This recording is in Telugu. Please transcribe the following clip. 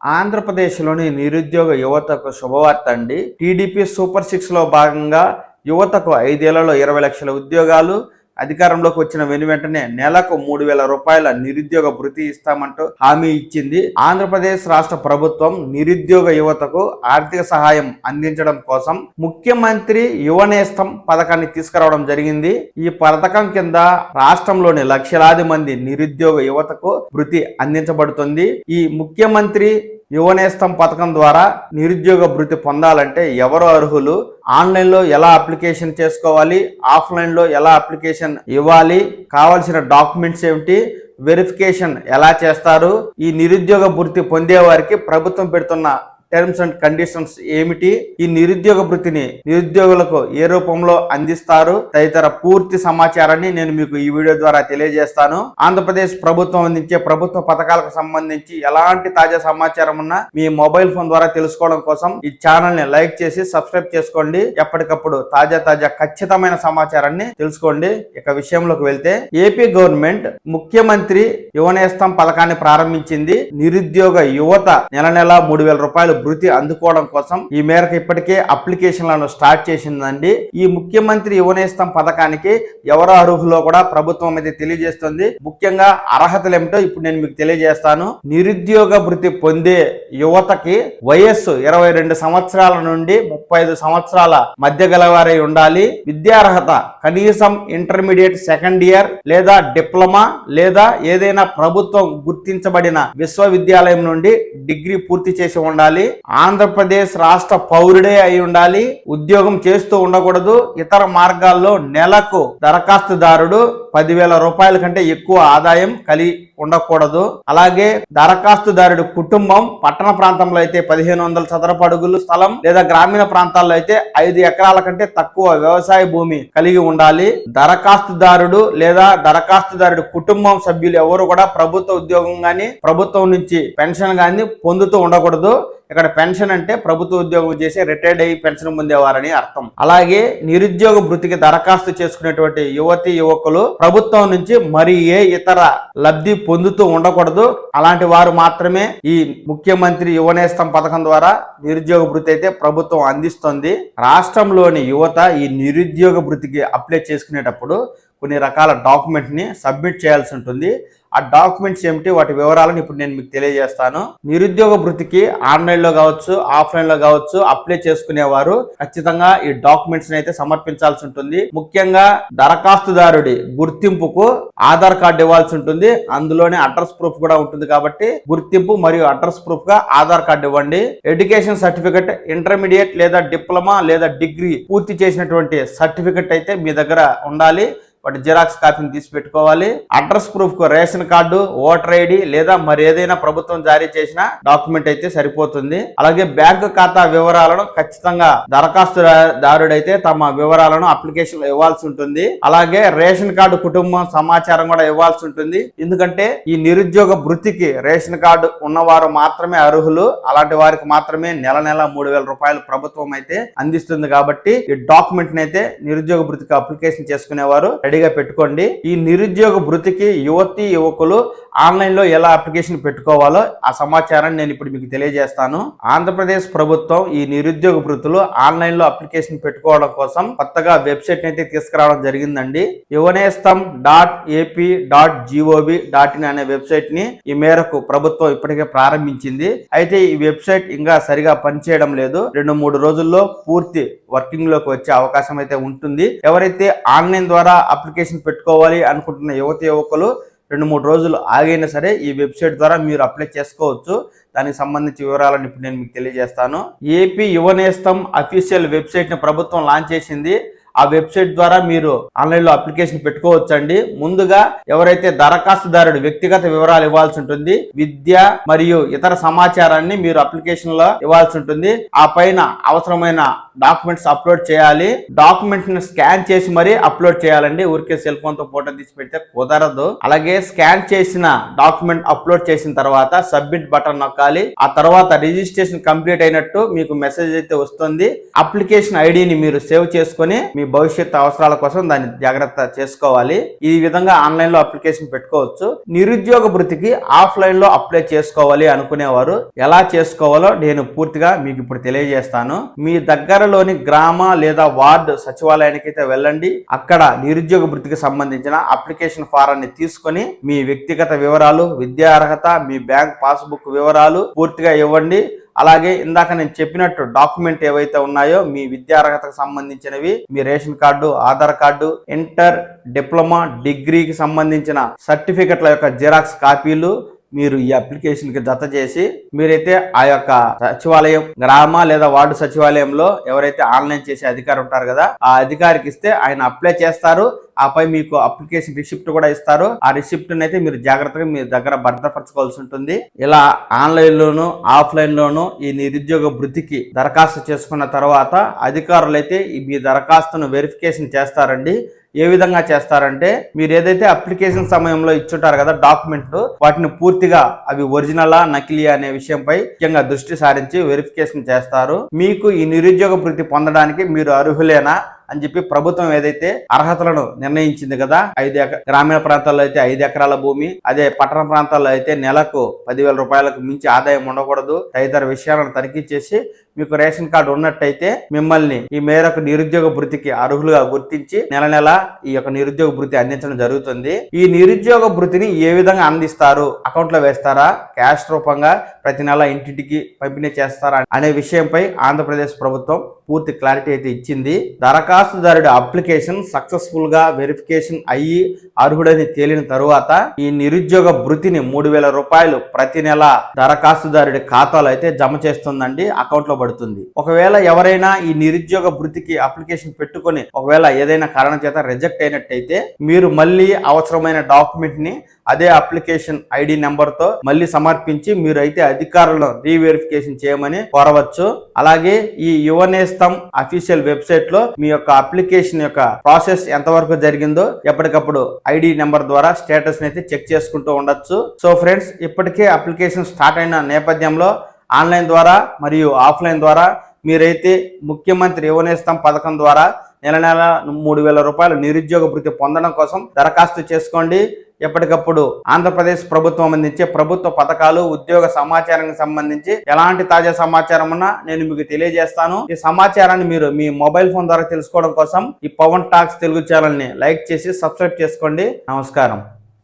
ఆంధ్రప్రదేశ్లోని నిరుద్యోగ యువతకు శుభవార్త అండి. టీడీపీ సూపర్ సిక్స్లో భాగంగా యువతకు ఐదేళ్ళలో ఇరవై లక్షల ఉద్యోగాలు అధికారంలోకి వచ్చిన వెను వెంటనే నెలకు మూడు వేల రూపాయల నిరుద్యోగ భృతి ఇస్తామంటూ హామీ ఇచ్చింది. ఆంధ్రప్రదేశ్ రాష్ట్ర ప్రభుత్వం నిరుద్యోగ యువతకు ఆర్థిక సహాయం అందించడం కోసం ముఖ్యమంత్రి యువనేస్తం పథకాన్ని తీసుకురావడం జరిగింది. ఈ పథకం కింద రాష్ట్రంలోని లక్షలాది మంది నిరుద్యోగ యువతకు భృతి అందించబడుతుంది. ఈ ముఖ్యమంత్రి యువనేస్తం పథకం ద్వారా నిరుద్యోగ భృతి పొందాలంటే ఎవరు అర్హులు? ఆన్లైన్లో ఎలా అప్లికేషన్ చేసుకోవాలి? ఆఫ్లైన్లో ఎలా అప్లికేషన్ ఇవ్వాలి? కావాల్సిన డాక్యుమెంట్స్ ఏమిటి? వెరిఫికేషన్ ఎలా చేస్తారు? ఈ నిరుద్యోగ భృతి పొందేవారికి ప్రభుత్వం పెడుతున్న టర్మ్స్ అండ్ కండిషన్స్ ఏమిటి? ఈ నిరుద్యోగ వృత్తిని నిరుద్యోగులకు ఏ రూపంలో అందిస్తారు? తదితర పూర్తి సమాచారాన్ని నేను మీకు ఈ వీడియో ద్వారా తెలియజేస్తాను. ఆంధ్రప్రదేశ్ ప్రభుత్వం అందించే ప్రభుత్వ పథకాలకు సంబంధించి ఎలాంటి తాజా సమాచారం ఉన్నా మీ మొబైల్ ఫోన్ ద్వారా తెలుసుకోవడం కోసం ఈ ఛానల్ని లైక్ చేసి సబ్స్క్రైబ్ చేసుకోండి. ఎప్పటికప్పుడు తాజా తాజా ఖచ్చితమైన సమాచారాన్ని తెలుసుకోండి. ఇక విషయంలోకి వెళ్తే ఏపీ గవర్నమెంట్ ముఖ్యమంత్రి యువనేస్తం పథకాన్ని ప్రారంభించింది. నిరుద్యోగ యువత నెల నెల మూడు వేల రూపాయలు భృతి అందుకోవడం కోసం ఈ మేరకు ఇప్పటికే అప్లికేషన్లను స్టార్ట్ చేసిందండి. ఈ ముఖ్యమంత్రి యువనేస్తం పథకానికి ఎవరు అర్హులో కూడా ప్రభుత్వం అయితే తెలియజేస్తుంది. ముఖ్యంగా అర్హతలు ఏమిటో ఇప్పుడు నేను మీకు తెలియజేస్తాను. నిరుద్యోగ భృతి పొందే యువతకి వయస్సు ఇరవై రెండు సంవత్సరాల నుండి ముప్పై ఐదు సంవత్సరాల మధ్య గలవారై ఉండాలి. విద్యార్హత కనీసం ఇంటర్మీడియట్ సెకండ్ ఇయర్ లేదా డిప్లొమా లేదా ఏదైనా ప్రభుత్వం గుర్తించబడిన విశ్వవిద్యాలయం నుండి డిగ్రీ పూర్తి చేసి ఉండాలి. ఆంధ్రప్రదేశ్ రాష్ట్ర పౌరుడే అయి ఉండాలి. ఉద్యోగం చేస్తూ ఉండకూడదు. ఇతర మార్గాల్లో నెలకు దరఖాస్తుదారుడు పదివేల రూపాయల కంటే ఎక్కువ ఆదాయం కలిగి ఉండకూడదు. అలాగే దరఖాస్తుదారుడి కుటుంబం పట్టణ ప్రాంతంలో అయితే పదిహేను వందల చదరపు అడుగులు స్థలం లేదా గ్రామీణ ప్రాంతాల్లో అయితే ఐదు ఎకరాల కంటే తక్కువ వ్యవసాయ భూమి కలిగి ఉండాలి. దరఖాస్తుదారుడు లేదా దరఖాస్తుదారుడి కుటుంబం సభ్యులు ఎవరు కూడా ప్రభుత్వ ఉద్యోగం గాని ప్రభుత్వం నుంచి పెన్షన్ గాని పొందుతూ ఉండకూడదు. ఇక్కడ పెన్షన్ అంటే ప్రభుత్వ ఉద్యోగం చేసి రిటైర్డ్ అయ్యి పెన్షన్ పొందేవారని అర్థం. అలాగే నిరుద్యోగ భృతికి దరఖాస్తు చేసుకునేటువంటి యువతి యువకులు ప్రభుత్వం నుంచి మరి ఏ ఇతర లబ్ధి పొందుతూ ఉండకూడదు. అలాంటి వారు మాత్రమే ఈ ముఖ్యమంత్రి యువనేస్తం పథకం ద్వారా నిరుద్యోగ భృతి అయితే ప్రభుత్వం అందిస్తుంది. రాష్ట్రంలోని యువత ఈ నిరుద్యోగ భృతికి అప్లై చేసుకునేటప్పుడు కొన్ని రకాల డాక్యుమెంట్ని సబ్మిట్ చేయాల్సి ఉంటుంది. ఆ డాక్యుమెంట్స్ ఏమిటి? వాటి వివరాలను ఇప్పుడు నేను మీకు తెలియజేస్తాను. నిరుద్యోగ వృత్తికి ఆన్లైన్లో కావచ్చు ఆఫ్లైన్లో కావచ్చు అప్లై చేసుకునేవారు ఖచ్చితంగా ఈ డాక్యుమెంట్స్ అయితే సమర్పించాల్సి ఉంటుంది. ముఖ్యంగా దరఖాస్తుదారుడి గుర్తింపుకు ఆధార్ కార్డు ఇవ్వాల్సి ఉంటుంది. అందులోనే అడ్రస్ ప్రూఫ్ కూడా ఉంటుంది కాబట్టి గుర్తింపు మరియు అడ్రస్ ప్రూఫ్గా ఆధార్ కార్డు ఇవ్వండి. ఎడ్యుకేషన్ సర్టిఫికెట్ ఇంటర్మీడియట్ లేదా డిప్లొమా లేదా డిగ్రీ పూర్తి చేసినటువంటి సర్టిఫికెట్ అయితే మీ దగ్గర ఉండాలి. వాటి జిరాక్స్ కాపీని తీసి పెట్టుకోవాలి అడ్రస్ ప్రూఫ్కు రేషన్ కార్డు ఓటర్ ఐడి లేదా మరి ఏదైనా ప్రభుత్వం జారీ చేసిన డాక్యుమెంట్ అయితే సరిపోతుంది. అలాగే బ్యాంకు ఖాతా వివరాలను ఖచ్చితంగా దరఖాస్తు దారుడైతే తమ వివరాలను అప్లికేషన్ ఇవ్వాల్సి ఉంటుంది. అలాగే రేషన్ కార్డు కుటుంబం సమాచారం కూడా ఇవ్వాల్సి ఉంటుంది. ఎందుకంటే ఈ నిరుద్యోగ వృత్తికి రేషన్ కార్డు ఉన్నవారు మాత్రమే అర్హులు. అలాంటి వారికి మాత్రమే నెల నెల మూడు వేల రూపాయలు ప్రభుత్వం అయితే అందిస్తుంది కాబట్టి ఈ డాక్యుమెంట్ అయితే నిరుద్యోగ వృత్తికి అప్లికేషన్ చేసుకునేవారు. రెడీగా పెట్టుకోండి. ఈ నిరుద్యోగ భృతికి యువతి యువకులు ఆన్లైన్లో ఎలా అప్లికేషన్ పెట్టుకోవాలో ఆ సమాచారాన్ని నేను ఇప్పుడు మీకు తెలియజేస్తాను. ఆంధ్రప్రదేశ్ ప్రభుత్వం ఈ నిరుద్యోగ భృతులు ఆన్లైన్లో అప్లికేషన్ పెట్టుకోవడం కోసం కొత్తగా వెబ్సైట్ అయితే తీసుకురావడం జరిగిందండి. Yuvanestham dot AP dot gov dot in అనే వెబ్సైట్ని ఈ మేరకు ప్రభుత్వం ఇప్పటికే ప్రారంభించింది. అయితే ఈ వెబ్సైట్ ఇంకా సరిగా పనిచేయడం లేదు. రెండు మూడు రోజుల్లో పూర్తి వర్కింగ్లోకి వచ్చే అవకాశం అయితే ఉంటుంది. ఎవరైతే ఆన్లైన్ ద్వారా అప్లికేషన్ పెట్టుకోవాలి అనుకుంటున్న యువత యువకులు రెండు మూడు రోజులు ఆగైనా సరే ఈ వెబ్సైట్ ద్వారా మీరు అప్లై చేసుకోవచ్చు. దానికి సంబంధించి వివరాలను ఇప్పుడు నేను మీకు తెలియజేస్తాను. ఏపీ యువనేస్తం అఫీషియల్ వెబ్సైట్ని ప్రభుత్వం లాంచ్ చేసింది. ఆ వెబ్సైట్ ద్వారా మీరు ఆన్లైన్లో అప్లికేషన్ పెట్టుకోవచ్చండి. ముందుగా ఎవరైతే దరఖాస్తుదారుడు వ్యక్తిగత వివరాలు ఇవ్వాల్సి ఉంటుంది. విద్య మరియు ఇతర సమాచారాన్ని మీరు అప్లికేషన్లో ఇవ్వాల్సి ఉంటుంది. ఆ పైన అవసరమైన డాక్యుమెంట్స్ అప్లోడ్ చేయాలి. డాక్యుమెంట్ని స్కాన్ చేసి మరీ అప్లోడ్ చేయాలండి. ఊరికే సెల్ ఫోన్తో ఫోటో తీసి పెడితే కుదరదు. అలాగే స్కాన్ చేసిన డాక్యుమెంట్ అప్లోడ్ చేసిన తర్వాత సబ్మిట్ బటన్ నొక్కాలి. ఆ తర్వాత రిజిస్ట్రేషన్ కంప్లీట్ అయినట్టు మీకు మెసేజ్ అయితే వస్తుంది. అప్లికేషన్ ఐడిని మీరు సేవ్ చేసుకొని మీ భవిష్యత్ అవసరాల కోసం దాన్ని జాగ్రత్త చేసుకోవాలి. ఈ విధంగా ఆన్లైన్లో అప్లికేషన్ పెట్టుకోవచ్చు. నిరుద్యోగ వృత్తికి ఆఫ్లైన్లో అప్లై చేసుకోవాలి అనుకునేవారు. ఎలా చేసుకోవాలో నేను పూర్తిగా మీకు ఇప్పుడు తెలియజేస్తాను. మీ దగ్గర దగ్గరలోని గ్రామ లేదా వార్డు సచివాలయానికి అయితే వెళ్ళండి. అక్కడ నిరుద్యోగ వృత్తికి సంబంధించిన అప్లికేషన్ ఫారాన్ని తీసుకొని మీ వ్యక్తిగత వివరాలు విద్యా అర్హత మీ బ్యాంక్ పాస్బుక్ వివరాలు పూర్తిగా ఇవ్వండి. అలాగే ఇందాక నేను చెప్పినట్టు డాక్యుమెంట్ ఏవైతే ఉన్నాయో మీ విద్యా అర్హతకు సంబంధించినవి మీ ration card Aadhaar card inter diploma డిగ్రీకి సంబంధించిన సర్టిఫికెట్ల యొక్క జిరాక్స్ కాపీలు మీరు ఈ అప్లికేషన్కి జత చేసి మీరైతే ఆ యొక్క సచివాలయం గ్రామ లేదా వార్డు సచివాలయంలో ఎవరైతే ఆన్లైన్ చేసే అధికారి ఉంటారు కదా ఆ అధికారికి ఇస్తే ఆయన అప్లై చేస్తారు. ఆపై మీకు అప్లికేషన్ రిసిప్ట్ కూడా ఇస్తారు. ఆ రిసిప్ట్ అయితే మీరు జాగ్రత్తగా మీ దగ్గర భద్రపరచుకోవాల్సి ఉంటుంది. ఇలా ఆన్లైన్ లోను ఆఫ్లైన్ లోను ఈ నిరుద్యోగ వృత్తికి దరఖాస్తు చేసుకున్న తర్వాత అధికారులు అయితే ఈ మీ దరఖాస్తును వెరిఫికేషన్ చేస్తారండి. ఏ విధంగా చేస్తారంటే మీరు ఏదైతే అప్లికేషన్ సమయంలో ఇచ్చుంటారు కదా డాక్యుమెంట్లు వాటిని పూర్తిగా అవి ఒరిజినలా నకిలీ అనే విషయంపై ముఖ్యంగా దృష్టి సారించి వెరిఫికేషన్ చేస్తారు. మీకు ఈ నిరుద్యోగ వృత్తి పొందడానికి మీరు అర్హులేనా? అని చెప్పి ప్రభుత్వం ఏదైతే అర్హతలను నిర్ణయించింది కదా ఐదు ఎకర గ్రామీణ ప్రాంతాల్లో అయితే ఐదు ఎకరాల భూమి అదే పట్టణ ప్రాంతాల్లో అయితే నెలకు పదివేల రూపాయలకు మించి ఆదాయం ఉండకూడదు. తదితర విషయాలను తనిఖీ చేసి మీకు రేషన్ కార్డు ఉన్నట్టయితే మిమ్మల్ని ఈ మేరకు నిరుద్యోగ భృతికి అర్హులుగా గుర్తించి నెల నెల ఈ యొక్క నిరుద్యోగ భృతి అందించడం జరుగుతుంది. ఈ నిరుద్యోగ భృతిని ఏ విధంగా అందిస్తారు? అకౌంట్లో వేస్తారా? క్యాష్ రూపంగా ప్రతి నెల ఇంటింటికి పంపిణీ చేస్తారా? అనే విషయంపై ఆంధ్రప్రదేశ్ ప్రభుత్వం పూర్తి క్లారిటీ అయితే ఇచ్చింది. దరఖాస్తుదారుడి అప్లికేషన్ సక్సెస్ఫుల్గా వెరిఫికేషన్ అయ్యి అర్హుడని తేలిన తరువాత ఈ నిరుద్యోగ భృతిని మూడు వేల రూపాయలు ప్రతి నెల దరఖాస్తుదారుడి ఖాతాలో అయితే జమ చేస్తుందండి అకౌంట్లో పడుతుంది. ఒకవేళ ఎవరైనా ఈ నిరుద్యోగ భృతికి అప్లికేషన్ పెట్టుకొని ఒకవేళ ఏదైనా కారణం చేత రిజెక్ట్ అయినట్టయితే మీరు మళ్ళీ అవసరమైన డాక్యుమెంట్ని అదే అప్లికేషన్ ఐడి నెంబర్తో మళ్ళీ సమర్పించి మీరు అయితే అధికారులను రీవెరిఫికేషన్ చేయమని కోరవచ్చు. అలాగే ఈ యువనేస్తం అఫీషియల్ వెబ్సైట్లో మీ యొక్క అప్లికేషన్ యొక్క ప్రాసెస్ ఎంతవరకు జరిగిందో ఎప్పటికప్పుడు ఐడి నెంబర్ ద్వారా స్టేటస్ అయితే చెక్ చేసుకుంటూ ఉండొచ్చు. సో ఫ్రెండ్స్ ఇప్పటికే అప్లికేషన్ స్టార్ట్ అయిన నేపథ్యంలో ఆన్లైన్ ద్వారా మరియు ఆఫ్లైన్ ద్వారా మీరైతే ముఖ్యమంత్రి యువనేస్తం పథకం ద్వారా నెల నెల మూడు వేల రూపాయల నిరుద్యోగ వృత్తి పొందడం కోసం దరఖాస్తు చేసుకోండి. ఎప్పటికప్పుడు ఆంధ్రప్రదేశ్ ప్రభుత్వం అందించే ప్రభుత్వ పథకాలు ఉద్యోగ సమాచారానికి సంబంధించి ఎలాంటి తాజా సమాచారం ఉన్నా నేను మీకు తెలియజేస్తాను. ఈ సమాచారాన్ని మీరు మీ మొబైల్ ఫోన్ ద్వారా తెలుసుకోవడం కోసం ఈ పవన్ టాక్స్ తెలుగు ఛానల్ని లైక్ చేసి సబ్స్క్రైబ్ చేసుకోండి. నమస్కారం.